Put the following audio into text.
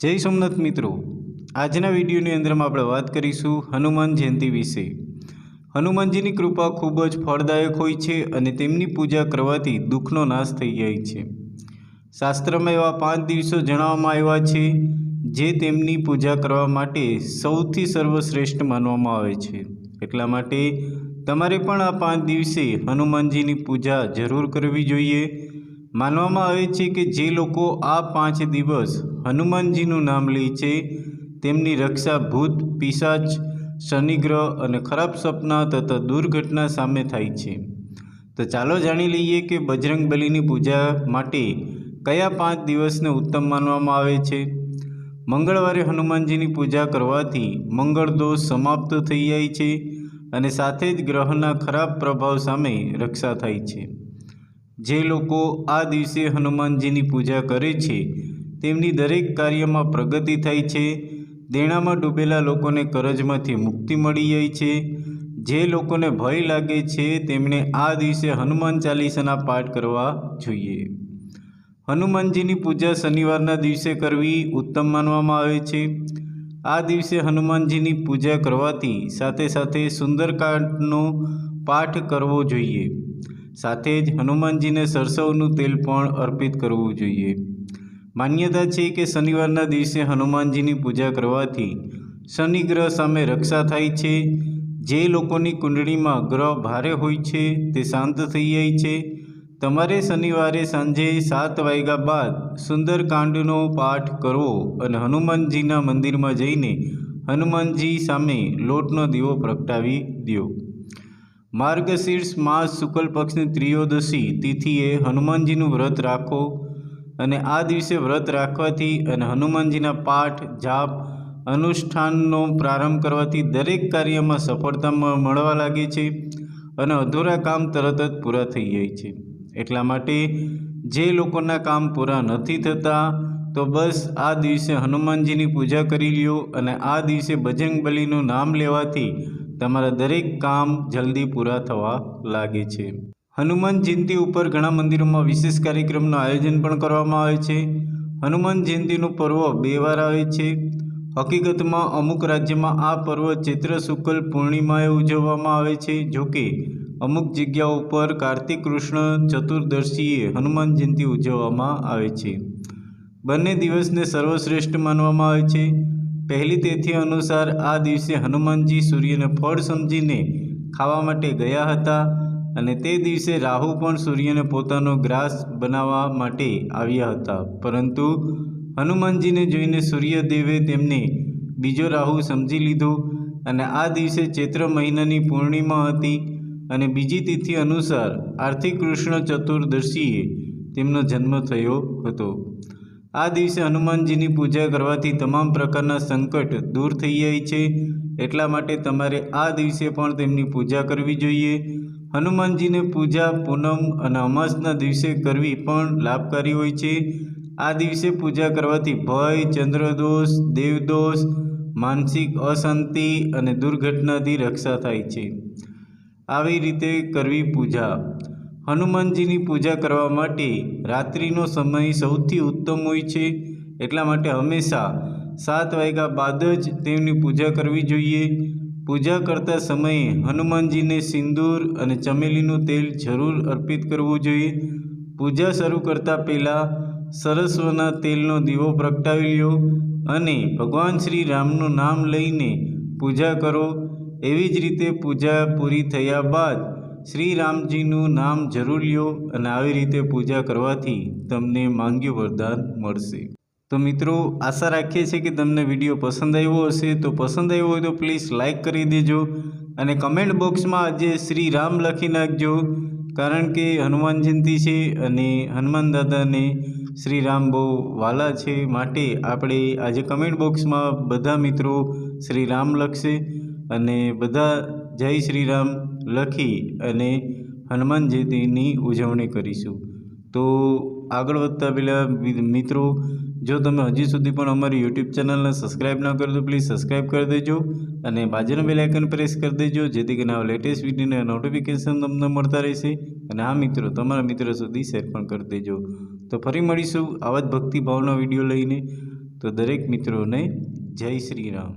જય સોમનાથ મિત્રો. આજના વિડીયોની અંદરમાં આપણે વાત કરીશું હનુમાન જયંતિ વિશે. હનુમાનજીની કૃપા ખૂબ જ ફળદાયક હોય છે અને તેમની પૂજા કરવાથી દુઃખનો નાશ થઈ જાય છે. શાસ્ત્રમાં એવા પાંચ દિવસો જણાવવામાં આવ્યા છે, જે તેમની પૂજા કરવા માટે સૌથી સર્વશ્રેષ્ઠ માનવામાં આવે છે. એટલા માટે તમારે પણ આ પાંચ દિવસે હનુમાનજીની પૂજા જરૂર કરવી જોઈએ. માનવામાં આવે છે કે જે લોકો આ પાંચ દિવસ હનુમાનજીનું નામ લે છે, તેમની રક્ષા ભૂત, પિશાચ, શનિગ્રહ અને ખરાબ સપના તથા દુર્ઘટના સામે થાય છે. તો ચાલો જાણી લઈએ કે બજરંગ બલીની પૂજા માટે કયા પાંચ દિવસને ઉત્તમ માનવામાં આવે છે? મંગળવારે હનુમાનજીની પૂજા કરવાથી મંગળ દોષ સમાપ્ત થઈ જાય છે અને સાથે જ ગ્રહના ખરાબ પ્રભાવ સામે રક્ષા થાય છે. જે લોકો આ દિવસે હનુમાનજીની પૂજા કરે છે, તેમની દરેક કાર્યમાં પ્રગતિ થાય છે. દેણામાં ડૂબેલા લોકોને કરજમાંથી મુક્તિ મળી જાય છે. જે લોકોને ભય લાગે છે તેમણે આ દિવસે હનુમાન ચાલીસાના પાઠ કરવા જોઈએ. હનુમાનજીની પૂજા શનિવારના દિવસે કરવી ઉત્તમ માનવામાં આવે છે. આ દિવસે હનુમાનજીની પૂજા કરવાથી સાથે સાથે સુંદરકાંડનો પાઠ કરવો જોઈએ. સાથે જ હનુમાનજીને સરસવનું તેલ પણ અર્પિત કરવું જોઈએ. માન્યતા છે કે શનિવારના દિવસે હનુમાનજીની પૂજા કરવાથી શનિ ગ્રહ સામે રક્ષા થાય છે. જે લોકોની કુંડળીમાં ગ્રહ ભારે હોય છે, તે શાંત થઈ જાય છે. તમારે શનિવારે સાંજે સાત વાગ્યા બાદ સુંદરકાંડનો પાઠ કરવો અને હનુમાનજીના મંદિરમાં જઈને હનુમાનજી સામે લોટનો દીવો પ્રગટાવી દો માર્ગશીર્ષ માસ શુક્લ પક્ષની ત્રિયોદશી તિથિએ હનુમાનજીનું વ્રત રાખો અને આ દિવસે વ્રત રાખવાથી અને હનુમાનજીના પાઠ, જાપ, અનુષ્ઠાનનો પ્રારંભ કરવાથી દરેક કાર્યમાં સફળતા મળવા લાગે છે અને અધૂરા કામ તરત જ પૂરા થઈ જાય છે. એટલા માટે જે લોકોના કામ પૂરા નથી થતા, તો બસ આ દિવસે હનુમાનજીની પૂજા કરી લ્યો અને આ દિવસે બજરંગ બલીનું નામ લેવાથી તમારા દરેક કામ જલ્દી પૂરા થવા લાગે છે. હનુમાન જયંતિ ઉપર ઘણા મંદિરોમાં વિશેષ કાર્યક્રમનું આયોજન પણ કરવામાં આવે છે. હનુમાન જયંતિનું પર્વ બે વાર આવે છે. હકીકતમાં અમુક રાજ્યમાં આ પર્વ ચૈત્ર શુક્લ પૂર્ણિમાએ ઉજવવામાં આવે છે. જોકે, અમુક જગ્યાઓ ઉપર કાર્તિક કૃષ્ણ ચતુર્દશીએ હનુમાન જયંતિ ઉજવવામાં આવે છે. બંને દિવસને સર્વશ્રેષ્ઠ માનવામાં આવે છે. પહેલી તિથિ અનુસાર આ દિવસે હનુમાનજી સૂર્યને ફળ સમજીને ખાવા માટે ગયા હતા અને તે દિવસે રાહુ પણ સૂર્યને પોતાનો ગ્રાસ બનાવવા માટે આવ્યા હતા. પરંતુ હનુમાનજીને જોઈને સૂર્યદેવે તેમને બીજો રાહુ સમજી લીધો અને આ દિવસે ચૈત્ર મહિનાની પૂર્ણિમા હતી અને બીજી તિથિ અનુસાર આર્થિક કૃષ્ણ ચતુર્દશીએ તેમનો જન્મ થયો હતો. આ દિવસે હનુમાનજીની પૂજા કરવાથી તમામ પ્રકારના સંકટ દૂર થઈ જાય છે. એટલા માટે તમારે આ દિવસે પણ તેમની પૂજા કરવી જોઈએ. હનુમાનજીને પૂજા, પૂનમ અને અમાસના દિવસે કરવી પણ લાભકારી હોય છે. આ દિવસે પૂજા કરવાથી ભય, ચંદ્રદોષ, દેવદોષ, માનસિક અશાંતિ અને દુર્ઘટનાથી રક્ષા થાય છે. આવી રીતે કરવી પૂજા. હનુમાનજીની પૂજા કરવા માટે રાત્રિનો સમય સૌથી ઉત્તમ હોય છે. એટલા માટે હંમેશા સાત વાગ્યા બાદ જ તેમની પૂજા કરવી જોઈએ. પૂજા કરતા સમયે હનુમાનજીને સિંદૂર અને ચમેલીનું તેલ જરૂર અર્પિત કરવું જોઈએ. પૂજા શરૂ કરતાં પહેલાં સરસ્વના તેલનો દીવો પ્રગટાવી લ્યો અને ભગવાન શ્રી રામનું નામ લઈને પૂજા કરો. એવી જ રીતે પૂજા પૂરી થયા બાદ શ્રી રામજીનું નામ જરૂર લ્યો અને આવી રીતે પૂજા કરવાથી તમને માંગ્યું વરદાન મળશે. તો મિત્રો, આશા રાખીએ છીએ કે તમને વીડિયો પસંદ આવ્યો હશે. તો પસંદ આવ્યો હોય તો પ્લીઝ લાઇક કરી દેજો અને કમેન્ટ બોક્સમાં આજે શ્રી રામ લખી નાખજો. કારણ કે હનુમાન જયંતિ છે અને હનુમાન દાદાને શ્રી રામ બહુ વાલા છે માટે આપણે આજે કમેન્ટ બોક્સમાં બધા મિત્રો શ્રી રામ લખશે અને બધા જય શ્રી રામ લખી અને હનુમાન જયંતિની ઉજવણી કરીશું. તો આગળ વધતા પહેલાં મિત્રો, જો તમે હજી સુધી પણ અમારી યુટ્યુબ ચેનલને સબસ્ક્રાઈબ ન કરો તો પ્લીઝ સબસ્ક્રાઈબ કરી દેજો અને બાજુના બેલ પ્રેસ કરી દેજો, જેથી કરીને આ લેટેસ્ટ વિડીયોના નોટિફિકેશન તમને મળતા રહેશે અને આ મિત્રો, તમારા મિત્રો સુધી શેર પણ કરી દેજો. તો ફરી મળીશું આવા જ ભક્તિભાવના વીડિયો લઈને. તો દરેક મિત્રોને જય શ્રી રામ